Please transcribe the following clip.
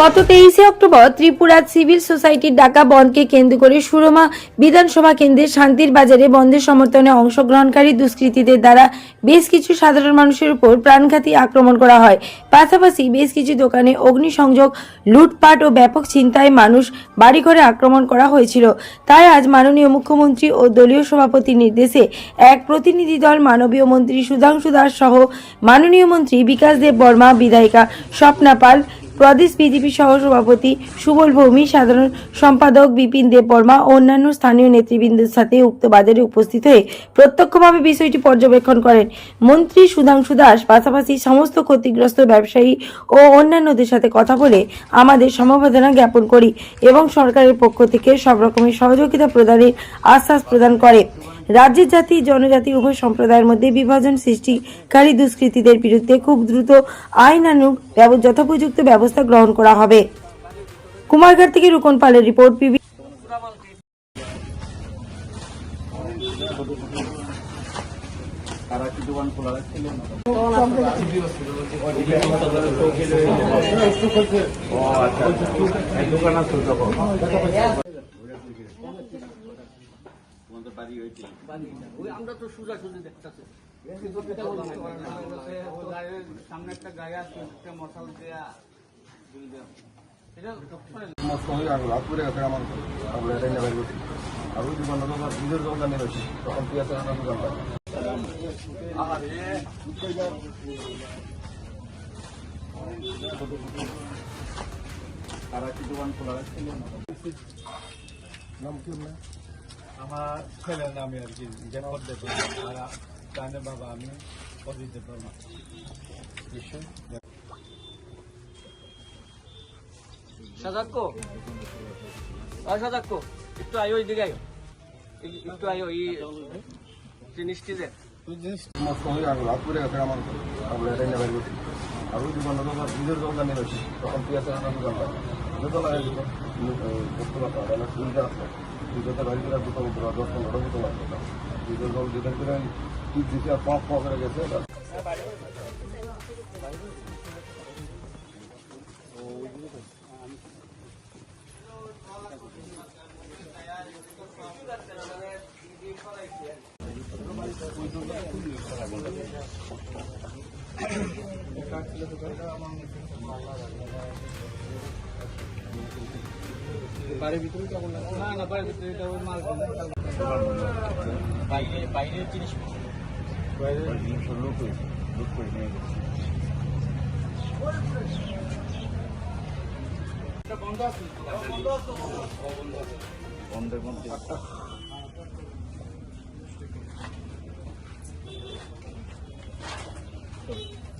গত তেইশে October Tripura civil সোসাইটির ডাকা বন্ধকে কেন্দ্র করে সুরমা বিধানসভা কেন্দ্রের শান্তির বাজারে বন্ধের সমর্থনে অংশগ্রহণকারী দুষ্কৃতীদের দ্বারা বেশ কিছু সাধারণ মানুষের উপর প্রাণঘাতী আক্রমণ করা হয়। পাশাপাশি বেশ কিছু দোকানে অগ্নিসংযোগ, লুটপাট ও ব্যাপক চিন্তায় মানুষ বাড়িঘরে আক্রমণ করা হয়েছিল। তাই আজ মাননীয় মুখ্যমন্ত্রী ও দলীয় সভাপতির নির্দেশে এক প্রতিনিধি দল মাননীয় মন্ত্রী সুধাংশু দাস সহ মাননীয় মন্ত্রী বিকাশ দেব বর্মা, বিধায়িকা স্বপ্না পাল প্রদেশ বিজেপি সহ সভাপতি সুবল ভৌমি, সাধারণ সম্পাদক বিপিন দেব বর্মা ও অন্যান্য স্থানীয় নেতৃবৃন্দের সাথে উক্ত বাজারে উপস্থিত হয়ে প্রত্যক্ষভাবে বিষয়টি পর্যবেক্ষণ করেন। মন্ত্রী সুধাংশু দাস, পাশাপাশি সমস্ত ক্ষতিগ্রস্ত ব্যবসায়ী ও অন্যান্যদের সাথে কথা বলে আমাদের সমবেদনা জ্ঞাপন করি এবং সরকারের পক্ষ থেকে সব রকমের সহযোগিতা প্রদানের আশ্বাস প্রদান করে। রাজ্যের জাতি, জনজাতি, উভয় সম্প্রদায়ের মধ্যে বিভাজন সৃষ্টিকারী দুষ্কৃতীদের বিরুদ্ধে খুব দ্রুত আইনানুগ যথোপযুক্ত ব্যবস্থা গ্রহণ করা হবে। কুমারঘাট থেকে রুকন পালের রিপোর্ট পিবি খোলা রাখছিলেন ওই আমরা তো সোজা সোজা দেখতেছি সামনে একটা গায়ে আছে একটা মশাল দেয়া তারা কি দোকান খোলা রাখছিলেন নাম কি আমার ছেলের নামে আর কি জেনপদ দেব আর জানে বাবা আমি দেব বর্মা সাজাক্কো? আর সাজাক্কো একটু আয়ো এদিকে আয়ো। একটু আয়ো এই জিনিসটি গেছি আর ওই দোকানটা নিজের দোকান নিয়ে তখন দুটো লাগাই দিত করতে পারতাম অনেক সুবিধা আছে। দুটোতে বাড়ি করে গেছে। বাড়ির ভিতরে কেমন লাগে না না বাইরে ভিতরে এটা ওই মাল বাইরে বাইরের জিনিস বাইরে? লোক লোক করে নিয়ে গেছে। সময় ঘটনার